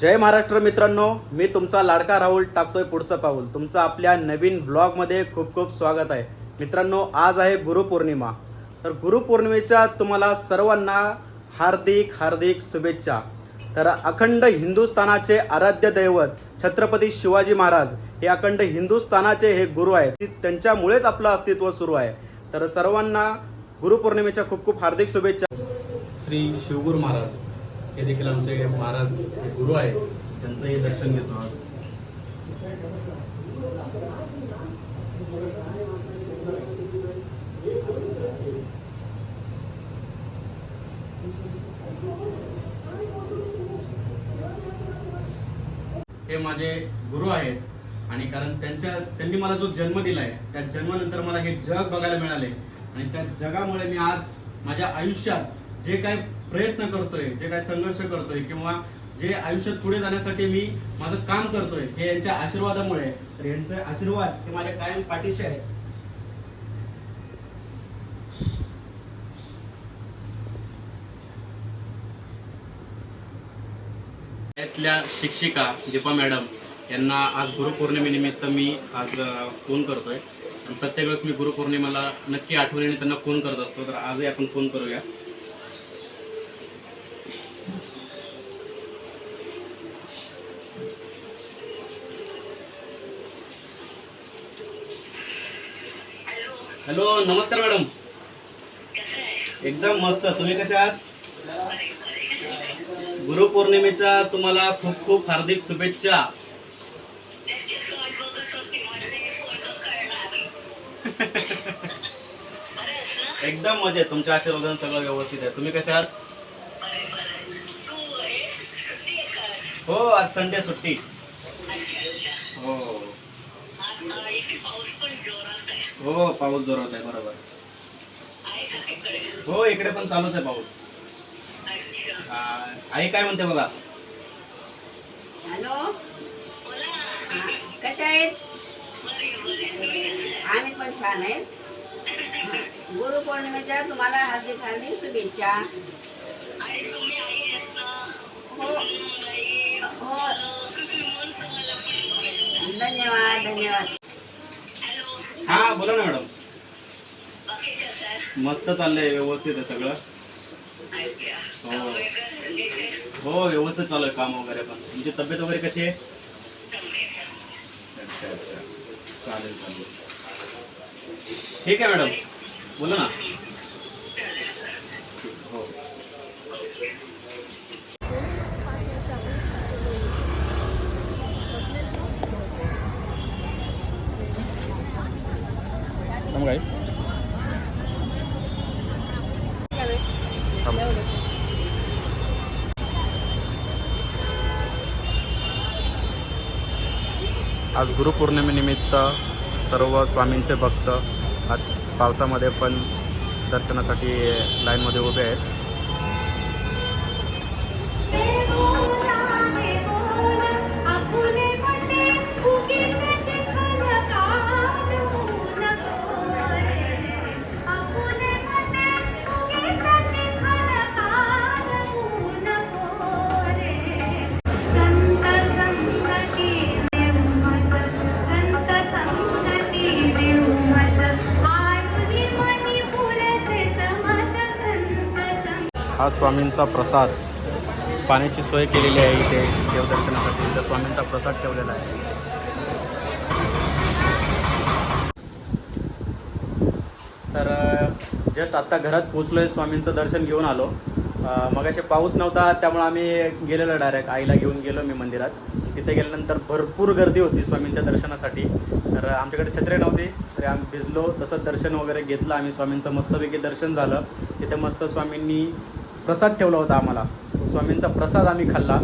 जय महाराष्ट्र मित्रांनो मी तुमचा लाडका राहुल टाकतोय पुढचं पाऊल. तुमचं आपल्या नवीन ब्लॉगमध्ये खूप खूप स्वागत आहे. मित्रांनो आज आहे गुरुपौर्णिमा. तर गुरुपौर्णिमेच्या तुम्हाला सर्वांना हार्दिक हार्दिक शुभेच्छा. तर अखंड हिंदुस्थानाचे आराध्य दैवत छत्रपती शिवाजी महाराज हे अखंड हिंदुस्थानाचे हे गुरु आहेत. त्यांच्यामुळेच आपलं अस्तित्व सुरू आहे. तर सर्वांना गुरुपौर्णिमेच्या खूप खूप हार्दिक शुभेच्छा. श्री शिवगुरु महाराज. हे देखील आमचे महाराज हे गुरु आहेत. त्यांचंही दर्शन घेतो आज. हे माझे गुरु आहेत आणि कारण त्यांच्या त्यांनी मला जो जन्म दिला आहे त्या जन्मानंतर मला हे जग बघायला मिळाले आणि त्या जगामुळे मी आज माझ्या आयुष्यात जे काय प्रयत्न करतोय जे काय संघर्ष करतोय किंवा जे आयुष्यात पुढे जाण्यासाठी मी माझं काम करतोय हे यांच्या आशीर्वादामुळे तर यांचे आशीर्वाद हे माझ्या कायम पाठीशी आहे शाळेतल्या शिक्षिका दीपा मॅडम यांना आज गुरुपौर्णिमेनिमित्त मी आज फोन करतोय. प्रत्येक वेळेस मी गुरुपौर्णिमेला नक्की आठवणीने त्यांना फोन करत असतो तर आजही आपण फोन करूया. हॅलो नमस्कार मॅडम. एकदम मस्त. तुम्ही कशा आहात? गुरुपौर्णिमेच्या तुम्हाला खूप खूप हार्दिक शुभेच्छा. एकदम मजेत. तुमच्या आशीर्वादाने सगळं व्यवस्थित आहे. तुम्ही कशा आहात? हो आज संडे सुट्टी. हो. हो पाऊस जोरात आहे बरोबर. हो इकडे पण चालूच आहे पाऊस. आई काय म्हणते बघा? हॅलो? कशा आहेत? आम्ही पण छान आहेत. गुरुपौर्णिमेच्या तुम्हाला हार्दिक हार्दिक शुभेच्छा. हो हो. धन्यवाद धन्यवाद. हा बोला ना मॅडम. मस्त चाललंय व्यवस्थित आहे सगळं. हो हो व्यवस्थित चालू आहे काम वगैरे पण. तुमची तब्येत वगैरे कशी आहे? अच्छा अच्छा. चालेल चालेल. ठीक आहे मॅडम. बोला ना. हो. थांब आज गुरुपौर्णिमेनिमित्त सर्व स्वामींचे भक्त आज पावसामध्ये पण दर्शनासाठी लाईनमध्ये उभे आहेत. हा स्वामींचा प्रसाद. पाण्याची सोय केलेली आहे इथे देवदर्शनासाठी. इथं स्वामींचा प्रसाद ठेवलेला आहे. तर जस्ट आत्ता घरात पोचलोय स्वामींचं दर्शन घेऊन आलो. मग असे पाऊस नव्हता त्यामुळे आम्ही गेलेलो डायरेक्ट आईला घेऊन गेलो मी मंदिरात. तिथे गेल्यानंतर भरपूर गर्दी होती स्वामींच्या दर्शनासाठी. तर आमच्याकडे छत्रे नव्हती तरी आम्ही भिजलो. तसंच दर्शन वगैरे घेतलं आम्ही स्वामींचं. मस्तपैकी दर्शन झालं. तिथे मस्त स्वामींनी प्रसाद ठेवला होता आम्हाला. स्वामींचा प्रसाद आम्ही खाल्ला.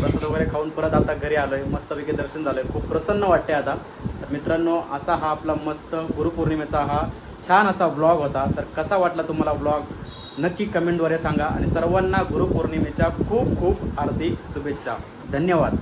प्रसाद वगैरे खाऊन परत आता घरी आलोय. मस्तपैकी दर्शन झालंय. खूप प्रसन्न वाटते आता. तर मित्रांनो असा हा आपला मस्त गुरुपौर्णिमेचा हा छान असा व्लॉग होता. तर कसा वाटला तुम्हाला व्लॉग नक्की कमेंटद्वारे सांगा. आणि सर्वांना गुरुपौर्णिमेच्या खूप खूप हार्दिक शुभेच्छा. धन्यवाद.